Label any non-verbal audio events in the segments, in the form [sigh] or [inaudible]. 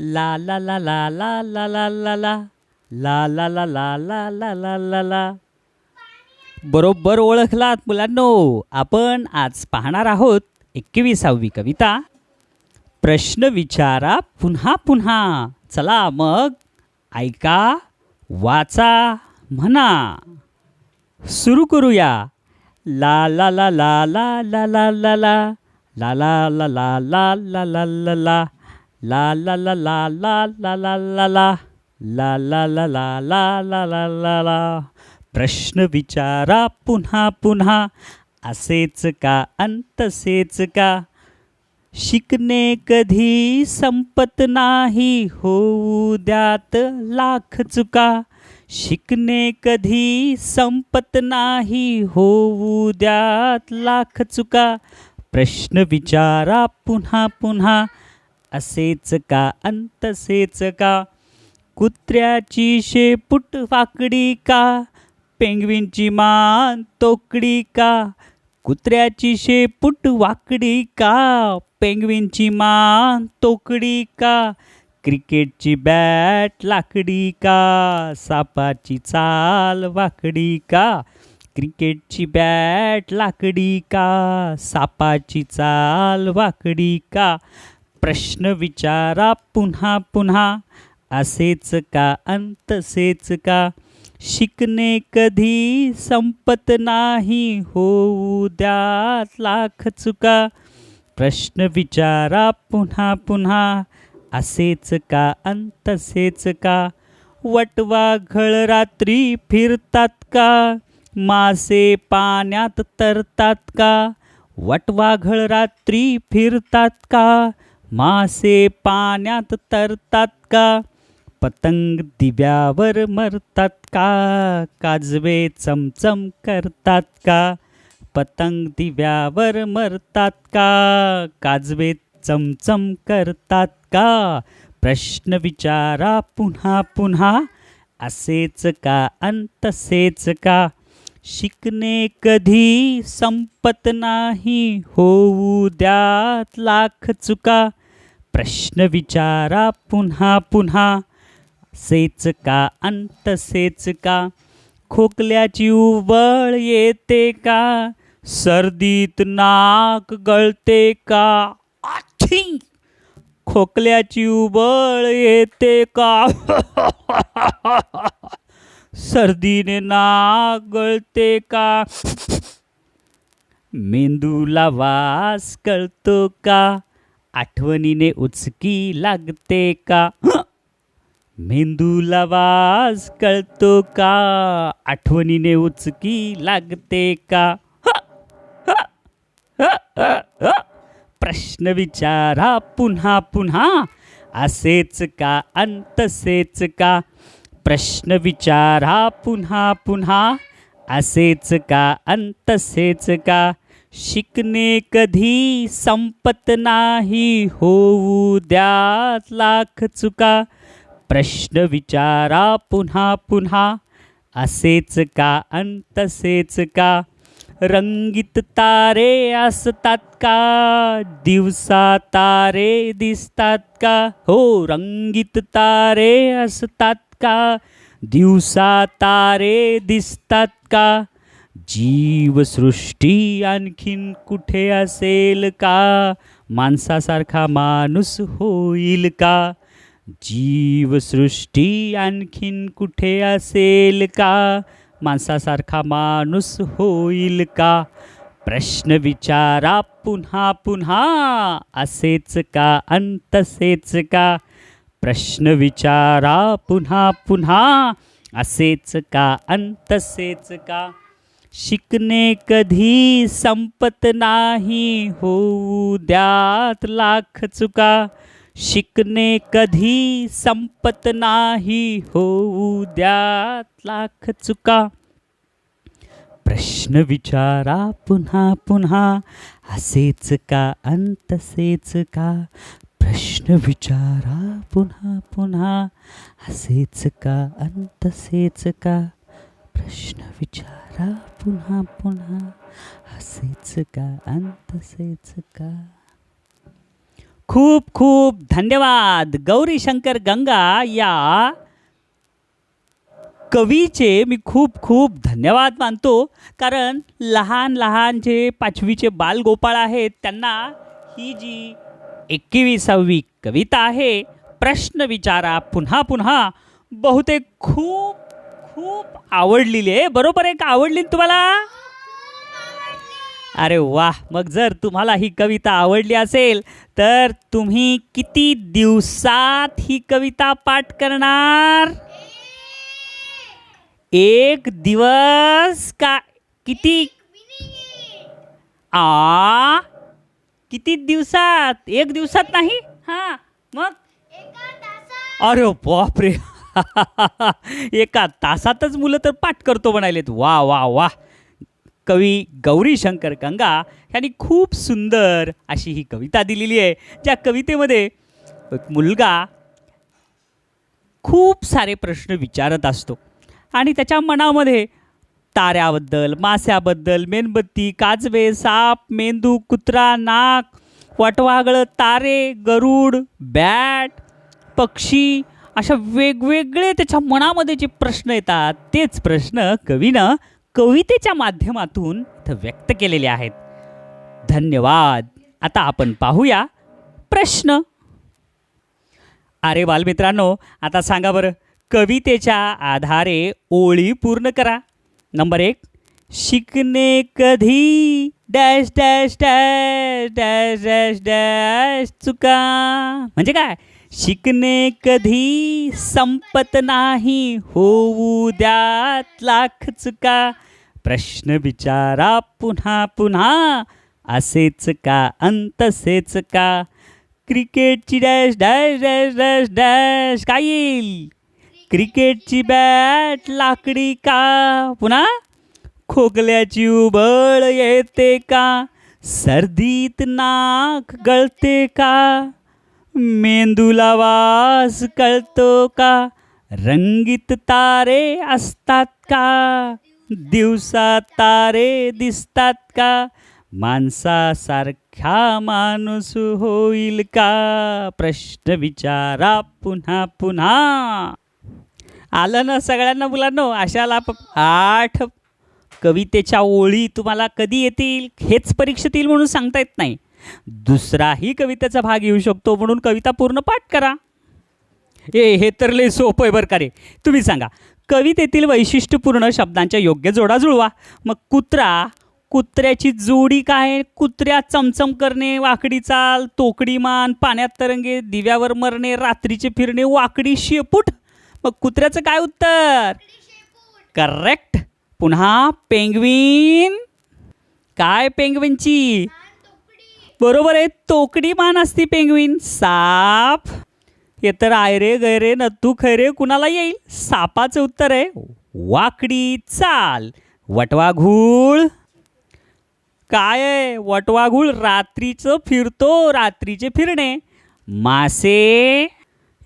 ला la la la ला la la la la ला ला ला ला ला ला ला ला ला बरोबर ओळखलात मुलांनो आपण आज पाहणार आहोत एकविसावी कविता प्रश्न विचारा पुन्हा पुन्हा चला मग ऐका वाचा म्हणा सुरू करूया ला ला ला ला ला ला ला ला ला ला ला ला ला ला ला ला La la la la la la la la la ला ला ला ला ला ला ला ला ला प्रश्न विचारा पुन्हा पुन्हा असेच का अंतसेच का शिकणे कधी संपत नाही होऊ द्यात लाख चुका शिकणे कधी संपत नाही होऊ द्यात लाख चुका प्रश्न विचारा पुन्हा पुन्हा असेच का अंतसेच का कुत्र्याची शेपूट वाकडी का? पेंगवींची मान तोकडी का? कुत्र्याची शेपूट वाकडी का? पेंगवींची मान तोकडी का? क्रिकेटची बॅट लाकडी का? सापाची चाल वाकडी का? क्रिकेटची बॅट लाकडी का? सापाची चाल वाकडी का? प्रश्न विचारा पुन्हा पुन्हा. असेच का? अंतसेच का? शिकणे कधी संपत नाही होऊ द्या लाख चुका. प्रश्न विचारा पुन्हा पुन्हा. असेच का? अंतसेच का? वटवा घळ रात्री फिरतात का? मासे पाण्यात तरतात का? वटवाघळ रात्री फिरतात का? मासे पाण्यात तरतात का? पतंग दिव्यावर मरतात का? काजवे चमचम करतात का? पतंग दिव्यावर मरतात का? काजवे चमचम करतात का? प्रश्न विचारा पुन्हा पुन्हा. असेच का? अंतसेच का? शिकणे कधी संपत नाही होऊ द्यात लाख चुका. प्रश्न विचारा पुन्हा पुन्हा सेच का अंतसेच का? खोकल्याची उबळ येते का? सर्दीत नाक गळते का? आठी खोकल्याची उबळ येते का? [laughs] सर्दीने ना गळते का? मेंदूला वास कळतो का? आठवणीने उचकी लागते का? मेंदूला वास कळतो का? आठवणीने उचकी लागते का? प्रश्न विचारा पुन्हा पुन्हा. असेच का? अंतसेच का? प्रश्न विचारा. पुन्हा पुन्हा. असेच का? अंतसेच का? शिकणे कधी संपत नाही होऊ द्या लाख चुका. प्रश्न विचारा पुन्हा पुन्हा. असेच का? अंतसेच का? रंगीत तारे असतात का? दिवसा तारे दिसतात का? हो रंगीत तारे असतात का? दिवसा तारे दिसतात का? जीवसृष्टी आणखीन कुठे असेल का? माणसासारखा माणूस होईल का? जीवसृष्टी आणखीन कुठे असेल का? माणसासारखा माणूस होईल का? प्रश्न विचारा पुन्हा पुन्हा. असेच का? अंतसेच का? प्रश्न विचारा पुन्हा पुन्हा. असेच का अंतसेच का? शिकणे कधी संपत नाही होऊ द्यात लाख चुका. शिकणे कधी संपत नाही होऊ द्यात लाख चुका. प्रश्न विचारा पुन्हा पुन्हा. असेच का अंतसेच का? प्रश्न विचारा पुन्हा पुन्हा. असेच का अंतसेच का? प्रश्न विचारा पुन्हा पुन्हा. असेच का अंतसेच का? खूप खूप धन्यवाद. गौरी शंकर गंगा या कवीचे मी खूप खूप धन्यवाद मानतो. कारण लहान लहान जे पाचवीचे बालगोपाळ आहेत त्यांना ही जी एकविसावी कविता आहे. प्रश्न विचारा पुन्हा पुन्हा. बहुतेक खूप खूप आवडलेली आहे. बरोबर आहे का? आवडली तुम्हाला? अरे वा मग जर तुम्हाला ही कविता आवडली असेल तर तुम्ही किती दिवसात ही कविता पाठ करणार? एक दिवस का किती? आ किती दिवसात? एक दिवसात नाही? हां मग? अरे बापरे. [laughs] एका तासातच मुलं तर पाठ करतो म्हणालेत. वा वा वा. कवी गौरी शंकर गंगा यांनी खूप सुंदर अशी ही कविता दिलेली आहे. ज्या कवितेमध्ये मुलगा खूप सारे प्रश्न विचारत असतो. आणि त्याच्या मनामध्ये ताऱ्याबद्दल माश्याबद्दल मेणबत्ती काजवे साप मेंदू कुत्रा नाक वटवागळं तारे गरुड बॅट पक्षी अशा वेगवेगळे त्याच्या मनामध्ये जे प्रश्न येतात तेच प्रश्न कवीनं कवितेच्या माध्यमातून इथं व्यक्त केलेले आहेत. धन्यवाद. आता आपण पाहूया प्रश्न. अरे बालमित्रांनो आता सांगा बरं कवितेच्या आधारे ओळी पूर्ण करा. नंबर एक शिकणे कधी dash dash dash dash dash dash चुका. म्हणजे काय? शिकणे कधी संपत नाही होऊ द्यात लाख चुका. प्रश्न विचारा पुन्हा पुन्हा असेच का अंतसेच का? क्रिकेटची dash dash dash dash dash काय येईल? क्रिकेटची बॅट, लाकडी का पुन्हा खोकल्याची उबळ येते का? सर्दीत नाक गळते का? मेंदूला वास कळतो का? रंगीत तारे असतात का? दिवसात तारे दिसतात का? माणसासारखा माणूस होईल का? प्रश्न विचारा पुन्हा पुन्हा. आलं ना सगळ्यांना मुलांनो अशाला आठ कवितेच्या ओळी तुम्हाला कधी येतील हेच परीक्षेत येईल म्हणून सांगता येत नाही. दुसराही कवितेचा भाग येऊ शकतो म्हणून कविता पूर्ण पाठ करा. ए हे तर लय सोपं आहे बरं का रे. तुम्ही सांगा कवितेतील वैशिष्ट्यपूर्ण शब्दांच्या योग्य जोडा जुळवा. मग कुत्रा कुत्र्याची जोडी काय? कुत्र्या चमचम करणे वाकडी चाल तोकडी मान पाण्यात तरंगे दिव्यावर मरणे रात्रीचे फिरणे वाकडी शेपूट. मग कुत्र्याचं काय उत्तर? करेक्ट पुन्हा पेंगवीन. काय पेंगविनची? बरोबर आहे तोकडी मान असती पेंगवीन. साप. हे तर आयरे गैरे नत्तू खैरे कुणाला येईल? सापाचं उत्तर आहे वाकडी चाल. वटवाघूळ काय आहे? वटवाघूळ रात्रीचं फिरतो रात्रीचे फिरणे. मासे.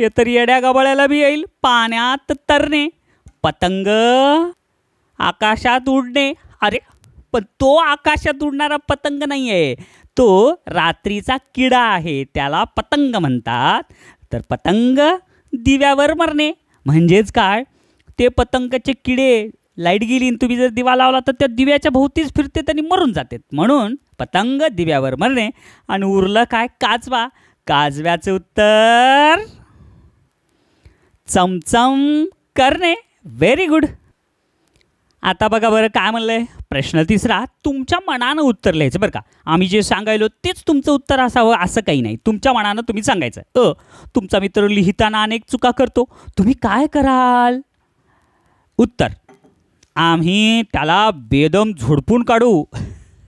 हे तर येड्या गबाळ्याला बी येईल. पाण्यात तरणे पतंग आकाशात उडणे. अरे पण तो आकाशात उडणारा पतंग नाही आहे तो रात्रीचा किडा आहे. त्याला पतंग म्हणतात. तर पतंग दिव्यावर मरणे. म्हणजेच काय? ते पतंगाचे किडे लाइट गेली आणि तुम्ही जर दिवा लावला तर त्या दिव्याच्या भोवतीच फिरते आणि मरून जाते म्हणून पतंग दिव्यावर मरणे. आणि उरलं काय? काजवा. काजव्याचं उत्तर चमचम करणे. व्हेरी गुड आता बघा बरं काय म्हणलं आहे प्रश्न तिसरा तुमच्या मनानं उत्तर लिहायचं बरं का. आम्ही जे सांगायलो तेच तुमचं उत्तर असावं असं काही नाही. तुमच्या मनानं तुम्ही सांगायचं. अ तुमचा मित्र लिहिताना अनेक चुका करतो. तुम्ही काय कराल? उत्तर आम्ही त्याला बेदम झोडपून काढू.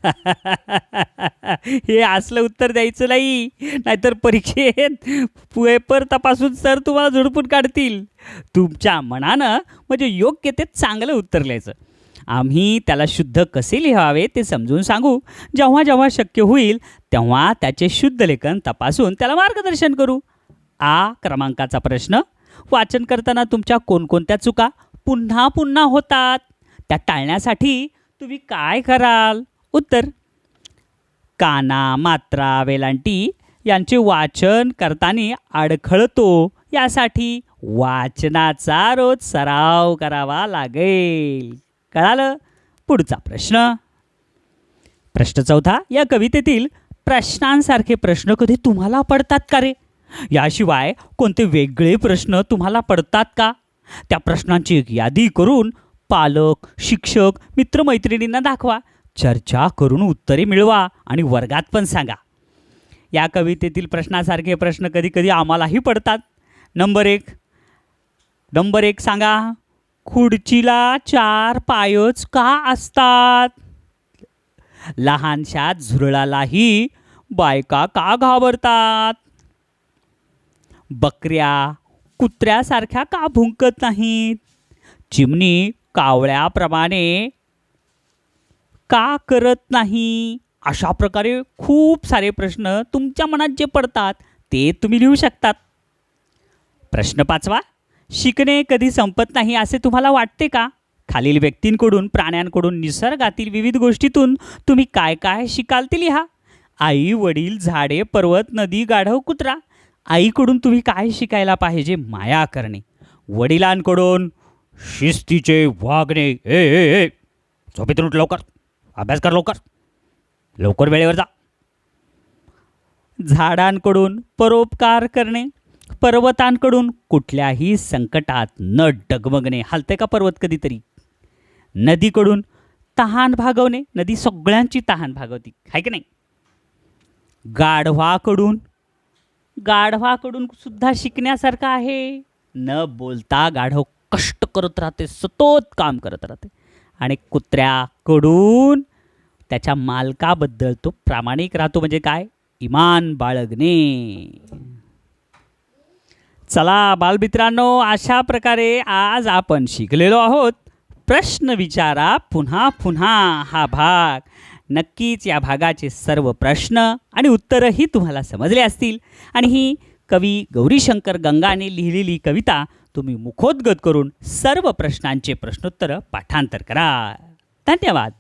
[laughs] हे असलं उत्तर द्यायचं नाही. नाहीतर परीक्षेत पेपर तपासून सर तुम्हाला झुडपून काढतील. तुमच्या मनानं म्हणजे योग्य ते चांगलं उत्तर लिहायचं. आम्ही त्याला शुद्ध कसे लिहावे ते समजून सांगू. जेव्हा जेव्हा शक्य होईल तेव्हा त्याचे शुद्ध लेखन तपासून त्याला मार्गदर्शन करू. आ क्रमांकाचा प्रश्न. वाचन करताना तुमच्या कोणकोणत्या चुका पुन्हा पुन्हा होतात? त्या टाळण्यासाठी तुम्ही काय कराल? उत्तर काना मात्रा वेलांटी यांचे वाचन करताना अडखळतो. यासाठी वाचनाचा रोज सराव करावा लागेल. कळालं? पुढचा प्रश्न. प्रश्न चौथा या कवितेतील प्रश्नांसारखे प्रश्न कधी तुम्हाला पडतात का रे? याशिवाय कोणते वेगळे प्रश्न तुम्हाला पडतात का? त्या प्रश्नांची एक यादी करून पालक शिक्षक मित्रमैत्रिणींना दाखवा. चर्चा करून उत्तरे मिळवा आणि वर्गात पण सांगा. या कवितेतील प्रश्नासारखे प्रश्न कधीकधी आम्हालाही पडतात. नंबर एक. नंबर एक सांगा खुर्चीला चार पायच का असतात? लहानशा झुरळालाही बायका का घाबरतात? बकऱ्या कुत्र्यासारख्या का भुंकत नाहीत? चिमणी कावळ्याप्रमाणे का करत नाही? अशा प्रकारे खूप सारे प्रश्न तुमच्या मनात जे पडतात ते तुम्ही लिहू शकतात. प्रश्न पाचवा शिकणे कधी संपत नाही असे तुम्हाला वाटते का? खालील व्यक्तींकडून प्राण्यांकडून निसर्गातील विविध गोष्टीतून तुम्ही काय काय शिकाल ते लिहा. आई वडील झाडे पर्वत नदी गाढव कुत्रा आईकडून तुम्ही काय शिकायला पाहिजे? माया करणे. वडिलांकडून शिस्तीचे वागणे. ए ए ए. झोपेतून लवकर. अभ्यास कर लवकर. लवकर वेळेवर जा. झाडांकडून परोपकार करणे पर्वतांकडून कुठल्याही संकटात न डगमगणे. हलते का पर्वत कधीतरी? नदीकडून तहान भागवणे नदी सगळ्यांची तहान भागवती. आहे की नाही? गाढवाकडून गाढवाकडून सुद्धा शिकण्यासारखं आहे. न बोलता गाढव कष्ट करत राहते सतत काम करत राहते. आणि कुत्र्याकडून त्याच्या मालकाबद्दल तो प्रामाणिक राहतो म्हणजे काय? इमान बाळगणे. चला बालमित्रांनो अशा प्रकारे आज आपण शिकलेलो आहोत. प्रश्न विचारा पुन्हा पुन्हा हा भाग. नक्कीच या भागाचे सर्व प्रश्न आणि उत्तरंही तुम्हाला समजले असतील. आणि ही कवी गौरीशंकर गंगाने लिहिलेली कविता तुम्ही मुखोद्गत करून सर्व प्रश्नांचे प्रश्नोत्तर पाठांतर करा. धन्यवाद.